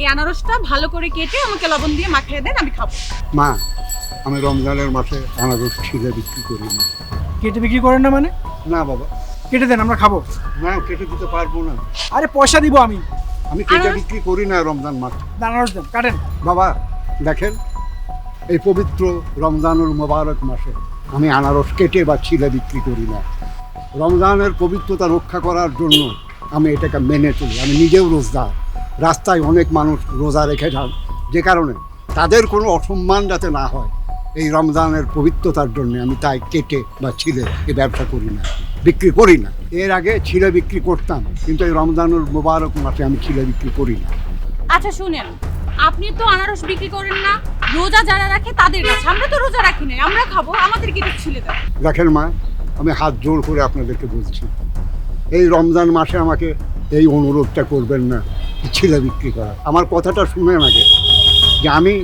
এই আনারসটা ভালো করে কেটে আমাকে লবণ দিয়ে মাখিয়ে দেন আমি খাব। মা আমি রমজানের মাসে আনারস ছিলে বিক্রি করি না। কেটে বিক্রি করেন না মানে? না বাবা। কেটে দেন আমরা খাব। না কেটে দিতে পারব না। আরে পয়সা দিব আমি। আমি কেটে বিক্রি করি না রমজান মাস আনারস দেন কাটেন। বাবা দেখেন এই পবিত্র রমজানুল মোবারক মাসে আমি আনারস কেটে বা ছিলে বিক্রি করি না। রমজানের পবিত্রতা রক্ষা করার জন্য আমি এটাকে মেনে চলি। আমি নিজেও রোজদার। রাস্তায় অনেক মানুষ রোজা রেখে যান। যে কারণে তাদের কোনো অসম্মান যাতে না হয় এই রমজানের পবিত্রতার জন্য আমি তাই কেটে বা ছিলে এই ব্যবসা করি না বিক্রি করি না। এর আগে ছিলে বিক্রি করতাম কিন্তু এই রমজানুল মোবারক মাসে আমি ছিলে বিক্রি করি না। আচ্ছা শুনেন আপনি তো আনারস বিক্রি করেন না রোজা যারা রাখে তাদের কাছে। আমরা তো রোজা রাখি নাই আমরা খাব আমাদেরকে একটু ছিলে দেখেন মা আমি হাত জোর করে আপনাদেরকে বলছি এই রমজান মাসে আমাকে এই অনুরোধটা করবেন না। ছিলে বিক্রি করা। আমার কথাটা শুনেন আগে যে আমি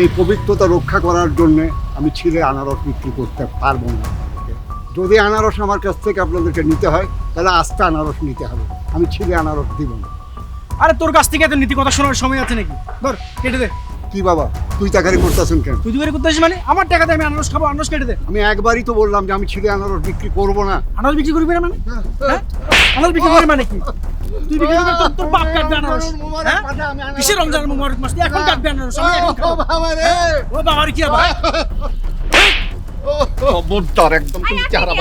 এই পবিত্রতা রক্ষা করার জন্যে আমি ছিলে আনারস বিক্রি করতে পারব না যদি আনারস আমার কাছ থেকে আপনাদেরকে নিতে হয় তাহলে আস্তে আনারস নিতে হবে। আমি ছিলে আনারস দিব না। আরে তোর কাছ থেকে এত নীতি কথা শোনার সময় আছে নাকি? ধর কেটে দে। কি বাবা তুই তাকারি করতেছেন কেন? তুই দুবারে করতে আসিস মানে? আমার টাকাতে আমি আনারস খাব আনারস কেটে দে। আমি একবারই তো বললাম যে আমি ছিলে আনারস বিক্রি করব না। আনারস বিক্রি করবি না মানে? হ্যাঁ? আনারস বিক্রি করবি মানে কি? তুই বিক্রি করবি তোর- তোর বাপ কাটবে আনারস হ্যাঁ? কিসের রমজান মুবারক মাস? তুই এখন কাটবে আনারস আমি এখন খাব ও বাবার কি আবার একদম তুমি চেহারা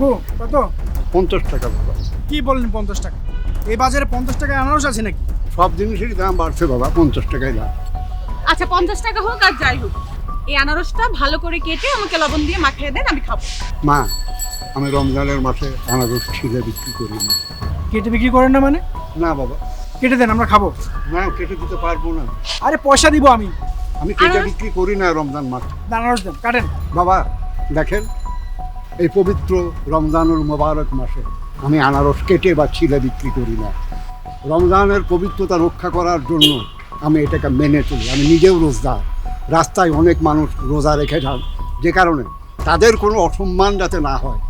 কাকু কত? পঞ্চাশ টাকা বাবা। কি বললেন পঞ্চাশ টাকা? এই বাজারে পঞ্চাশ টাকায় আনারস আছে নাকি? সব জিনিসেরই দাম বাড়ছে বাবা পঞ্চাশ টাকাই দাম আচ্ছা পঞ্চাশ টাকা হোক আর যাই হোক এই আনারসটা ভালো করে কেটে আমাকে লবণ দিয়ে মাখিয়ে দেন আমি খাব। মা আমি রমজানের মাসে আনারস ছিলে বিক্রি করি না। কেটে বিক্রি করেন না মানে? না বাবা। কেটে দেন আমরা খাব। না কেটে দিতে পারব না। আরে পয়সা দিব আমি। আমি কেটে বিক্রি করি না রমজান মাস আনারস দেন কাটেন। বাবা দেখেন এই পবিত্র রমজানুল মোবারক মাসে আমি আনারস কেটে বা ছিলে বিক্রি করি না। রমজানের পবিত্রতা রক্ষা করার জন্য আমি এটাকে মেনে চলি। আমি নিজেও রোজদার। রাস্তায় অনেক মানুষ রোজা রেখে যান। যে কারণে তাদের কোনো অসম্মান যাতে না হয়,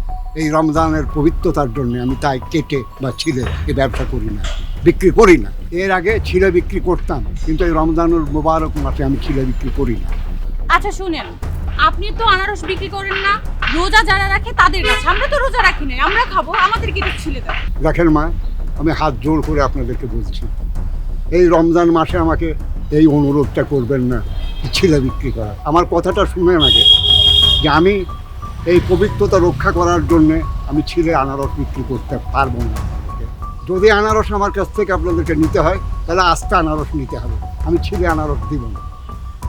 এই রমজানের পবিত্রতার জন্য আমি তাই কেটে বা ছিলে এই ব্যবসা করি না, বিক্রি করি না। এর আগে ছিলে বিক্রি করতাম, কিন্তু এই রমজানুল মোবারক মাসে আমি ছিলে বিক্রি করি না। আচ্ছা শুনেন। আপনি তো আনারস বিক্রি করেন না, রোজা যারা রাখে তাদের কাছে। আমরা তো রোজা রাখি নাই, আমরা খাব, আমাদেরকে একটু ছিলে দেখেন মা, আমি হাত জোর করে আপনাদেরকে বলছি, এই রমজান মাসে আমাকে এই অনুরোধটা করবেন না ছিলে বিক্রি করা। আমার কথাটা শুনে আগে, যে আমি এই পবিত্রতা রক্ষা করার জন্যে আমি ছিলে আনারস বিক্রি করতে পারব না যদি আনারস আমার কাছ থেকে আপনাদেরকে নিতে হয়, তাহলে আস্তে আনারস নিতে হবে, আমি ছিলে আনারস দিব না।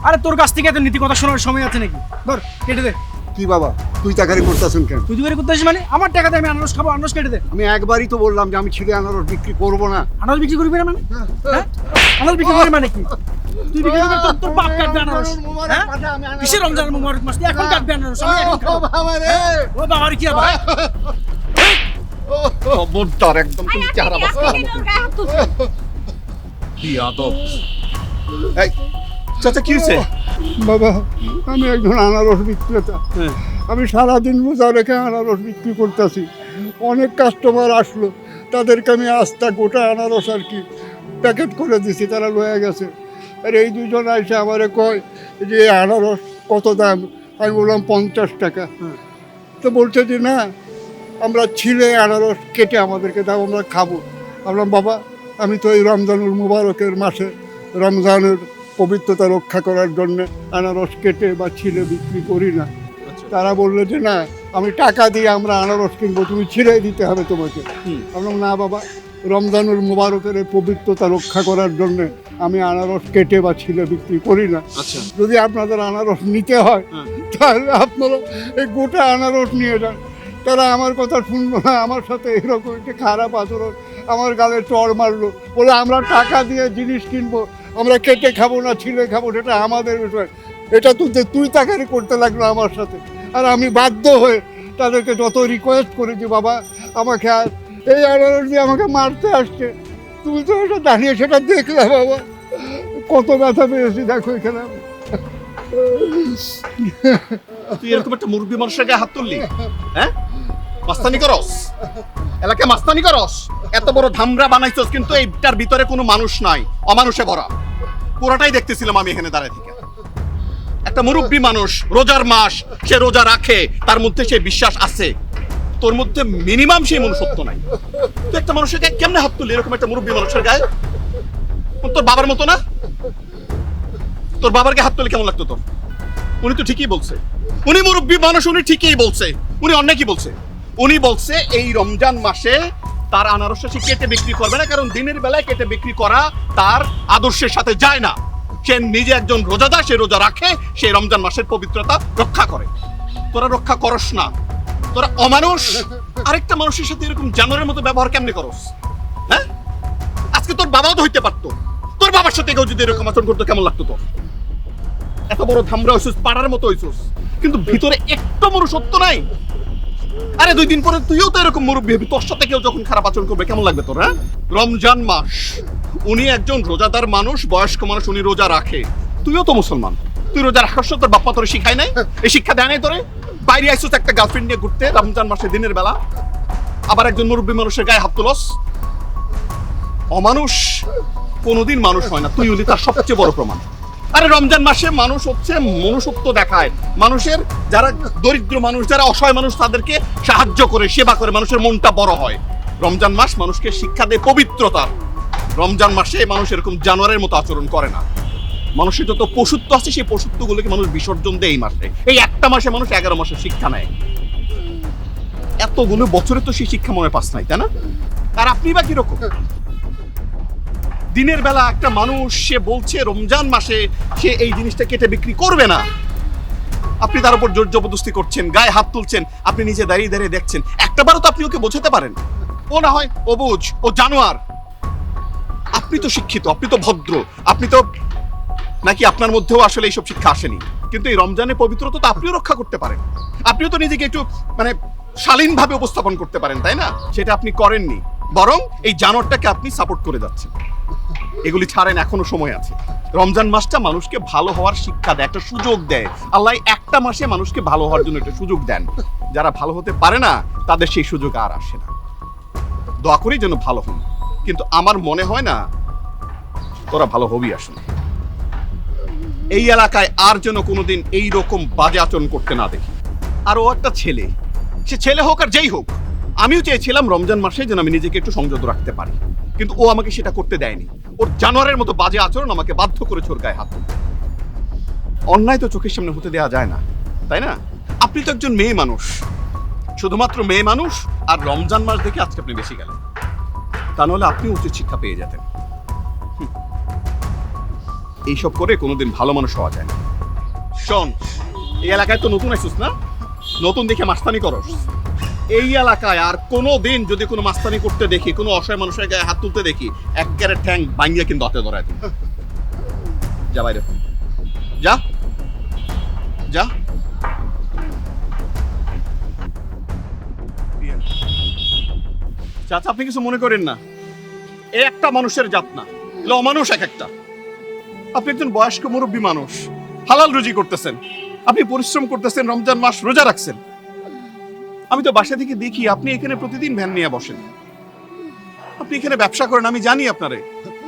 আরে তোর কাছ থেকে এত নীতি কথা শোনার সময় আছে নাকি? ধর কেটে দে। কি বাবা তুই তাকারি করতেছেন কেন? তুই দুবারে করতে আসিস মানে? আমার টাকাতে আমি আনারস খাব আনারস কেটে দে। আমি একবারই তো বললাম যে আমি ছিলে আনারস বিক্রি করব না। আনারস বিক্রি করবি না মানে? হ্যাঁ। আনারস বিক্রি করবি মানে কি? তুই বিক্রি করবি তোর- তোর বাপ কাটবে আনারস। হ্যাঁ? কিসের রমজান মুবারক মাস? এখন কাটবে আনারস আমি এখন খাব। ও বাবার কি আবার খবরদার একদম তুমি চেহারা তুলছেন? কি আদব। এই চাচা কি হয়েছে? বাবা আমি একজন আনারস বিক্রেতা। হ্যাঁ। আমি সারাদিন রোজা রেখে আনারস বিক্রি করতেছি। অনেক কাস্টমার আসলো। তাদেরকে আমি আস্তা গোটা আনারস আর কি প্যাকেট করে দিছি তারা লয়ে গেছে। আর এই দুজন এসে আমারে কয় যে আনারস কত দাম? আমি বললাম পঞ্চাশ টাকা। তো বলছে যে না আমরা ছিলে আনারস কেটে আমাদেরকে দাও আমরা খাব। বললাম বাবা আমি তো এই রমজানুল মুবারকের মাসে রমজানের পবিত্রতা রক্ষা করার জন্য আনারস কেটে বা ছিলে বিক্রি করি না। তারা বলল যে না আমি টাকা দিয়ে আমরা আনারস কিনবো তুমি ছিঁড়ে দিতে হবে তোমাকে। বললাম না বাবা রমজানুল মুবারকের এই পবিত্রতা রক্ষা করার জন্য আমি আনারস কেটে বা ছিলে বিক্রি করি না। আচ্ছা। যদি আপনাদের আনারস নিতে হয় হ্যাঁ। তাহলে আপনারা এই গোটা আনারস নিয়ে যান। তারা আমার কথা শুনলো না আমার সাথে এরকম একটা খারাপ আচরণ আমার গালে চড় মারলো। বলে আমরা টাকা দিয়ে জিনিস কিনবো আমরা কেটে খাব না ছিঁড়ে খাব, সেটা আমাদের বিষয়। এটা তুই তুই তাকারি করতে লাগল আমার সাথে। আর আমি বাধ্য হয়ে তাদেরকে যত রিকোয়েস্ট করেছি, বাবা, আমাকে আর এই আনারস দিয়ে আমাকে মারতে আসছে। তুমি তো এটা দাঁড়িয়ে সেটা দেখলে, বাবা। কত ব্যথা পেয়েছি, দেখো এখানে তুই এরকম একটা মুরব্বী মানুষের গায়ে হাত তুললি? হ্যাঁ? মাস্তানি করস? এলাকায় মাস্তানি করস? এত বড় ধামরা বানাইছস, কিন্তু এইটার ভিতরে কোনো মানুষ নাই, অমানুষে ভরা। পুরাটাই দেখতেছিলাম আমি এখানে দাঁড়ায় থেকে। একটা মুরব্বী মানুষ, রোজার মাস, সে রোজা রাখে, তার মধ্যে সে বিশ্বাস আছে। তোর মধ্যে মিনিমাম সেই মনুষ্যত্ব নাই। তুই একটা মানুষের গায়ে কেমনে হাত তুললি? এরকম একটা মুরব্বী মানুষের গায়ে? তোর বাবার মতো না? তোর বাবার গায়ে হাত তুলে কেমন লাগতো তোর? উনি তো ঠিকই বলছে। উনি মুরব্বী মানুষ, উনি ঠিকই বলছে। উনি অন্য কি বলছে। উনি বলছে, এই রমজান মাসে তার আনারসটা সে কেটে বিক্রি করবে না, কারণ দিনের বেলায় কেটে বিক্রি করা তার আদর্শের সাথে যায় না। সে নিজে একজন রোজাদার, সে রোজা রাখে, সে রমজান মাসের পবিত্রতা রক্ষা করে। তোরা রক্ষা করস না। তোরা অমানুষ। আরেকটা মানুষের সাথে এরকম জানোয়ারের মতো ব্যবহার কেমনে করস? হ্যাঁ? আজকে তোর বাবাও তো হইতে পারতো। তোর বাবার সাথে কেউ যদি এরকম আচরণ করতো, কেমন লাগতো তোর? এত বড় ধামরা হইছিস, পাড়ার মতো হইছিস। কিন্তু ভিতরে একটু বড় সত্য নাই। আরে দুই দিন পরে তুইও তো এরকম মুরব্বী হবি, তোর সাথে কেউ যখন খারাপ আচরণ করবে, কেমন লাগবে তোর হ্যাঁ? রমজান মাস, উনি একজন রোজাদার মানুষ, বয়স্ক মানুষ, উনি রোজা রাখে। তুইও তো মুসলমান। তুই রোজা রাখার তোর বাপ্পা তোর শিখায় নাই? এই শিক্ষা দেয় নাই তোরে? বাইরে আইসুস একটা গার্লফ্রেন্ড নিয়ে ঘুরতে, রমজান মাসে দিনের বেলা। আবার একজন মুরব্বী মানুষের গায়ে হাত তুলস। অমানুষ কোনোদিন মানুষ হয় না। তুই হলি তার সবচেয়ে বড় প্রমাণ। আরে রমজান মাসে মানুষ হচ্ছে মনুষ্যত্ব দেখায়। মানুষের যারা দরিদ্র মানুষ, যারা অসহায় মানুষ, তাদেরকে সাহায্য করে, সেবা করে, মানুষের মনটা বড় হয়। রমজান মাস মানুষকে শিক্ষা দেয় পবিত্রতার রমজান মাসে মানুষ এরকম জানোয়ারের মতো আচরণ করে না। মানুষের যত পশুত্ব আছে, সেই পশুত্বগুলোকে মানুষ বিসর্জন দেয় এই মাসে। এই একটা মাসে মানুষ এগারো মাসে শিক্ষা নেয়। এতগুলো বছরে তো সেই শিক্ষা মনে পাস নাই, তাই না? আর আপনি বা কীরকম? দিনের বেলা একটা মানুষ, সে বলছে রমজান মাসে সে এই জিনিসটা কেটে বিক্রি করবে না। আপনি তার উপর জোর জবরদস্তি করছেন, গায়ে হাত তুলছেন, আপনি নিজে দাঁড়িয়ে দাঁড়িয়ে দেখছেন। একটাবারও তো আপনি ওকে বোঝাতে পারেন। ও না হয়, ও বুঝ, ও জানোয়ার। আপনি তো শিক্ষিত, আপনি তো ভদ্র, আপনি তো নাকি আপনার মধ্যেও আসলে এইসব শিক্ষা আসেনি। কিন্তু এই রমজানের পবিত্রতা তো আপনিও রক্ষা করতে পারেন। আপনিও তো নিজেকে একটু মানে শালীনভাবে উপস্থাপন করতে পারেন, তাই না? সেটা আপনি করেননি। বরং এই জানোয়ারটাকে আপনি সাপোর্ট করে যাচ্ছেন। এগুলি ছাড়েন, এখনও সময় আছে। রমজান মাসটা মানুষকে ভালো হওয়ার শিক্ষা দেয়, একটা সুযোগ দেয়। আল্লাহ একটা মাসে মানুষকে ভালো হওয়ার জন্য একটা সুযোগ দেন। যারা ভালো হতে পারে না, তাদের সেই সুযোগ আর আসে না। দোয়া করি যেন ভালো হন। কিন্তু আমার মনে হয় না, তোরা ভালো হবি আসলে। এই এলাকায় আর যেন কোনোদিন এই রকম বাজে আচরণ করতে না দেখি। আর ও একটা ছেলে। সে ছেলে হোক আর যেই হোক, আমিও চেয়েছিলাম রমজান মাসে যেন আমি নিজেকে একটু সংযত রাখতে পারি। কিন্তু ও আমাকে সেটা করতে দেয়নি। ওর জানোয়ারের মতো বাজে আচরণ আমাকে বাধ্য করেছে ওর গায়ে হাত অন্যায় তো চোখের সামনে হতে দেওয়া যায় না, তাই না? আপনি তো একজন মেয়ে মানুষ। শুধুমাত্র মেয়ে মানুষ আর রমজান মাস দেখে আজকে আপনি বেশি গেলেন। তা নাহলে আপনি উচিত শিক্ষা পেয়ে যেতেন। এইসব করে কোনোদিন ভালো মানুষ হওয়া যায় না। শোন, এই এলাকায় তো নতুন আসিস না? নতুন দেখে মাস্তানি করস। এই এলাকায় আর কোনো দিন যদি কোনো মাস্তানি করতে দেখি, কোনো অসহায় মানুষের গায়ে হাত তুলতে দেখি এক গ্যারের ঠ্যাং ভাঙ্গিয়ে কিন্তু হাতে ধরায় যা বাইরে। যা। যা। চাচা, আপনি কিছু মনে করেন না। এ একটা মানুষের জাত না। এগুলো অমানুষ এক একটা। আপনি একজন বয়স্ক মুরব্বী মানুষ। হালাল রুজি করতেছেন। আপনি পরিশ্রম করতেছেন, রমজান মাস রোজা রাখছেন। আমি তো বাসা থেকে দেখি আপনি এখানে প্রতিদিন ভ্যান নিয়ে বসেন। আপনি এখানে ব্যবসা করেন, আমি জানি আপনারে।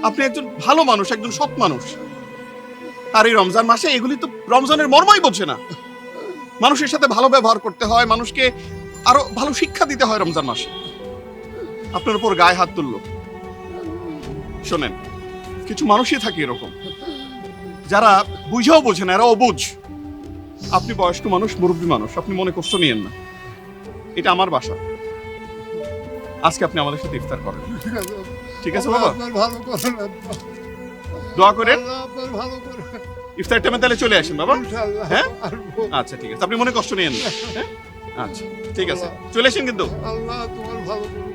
আপনি একজন ভালো মানুষ, একজন সৎ মানুষ। আর এই রমজান মাসে এগুলি তো রমজানের মর্মই বোঝে না। মানুষের সাথে ভালো ব্যবহার করতে হয়, মানুষকে আরও ভালো শিক্ষা দিতে হয় রমজান মাসে। আপনার উপর গায়ে হাত তুললো। শোনেন, কিছু মানুষই থাকে এরকম। যারা বুঝেও বোঝে না এরা অবুঝ আপনি বয়স্ক মানুষ, মুরব্বী মানুষ, আপনি মনে কষ্ট নিয়েন না। এটা আমার বাসা। আজকে আপনি আমাদের সাথে ইফতার করেন। ঠিক আছে বাবা? ভালো করেন দোয়া করেন। ভালো করেন। ইফতার টাইমে তাহলে চলে আসেন বাবা। হ্যাঁ? আচ্ছা ঠিক আছে। আপনি মনে কষ্ট নিয়েন না। হ্যাঁ? আচ্ছা ঠিক আছে। চলে আসেন কিন্তু। আল্লাহ তোমার ভালো করুন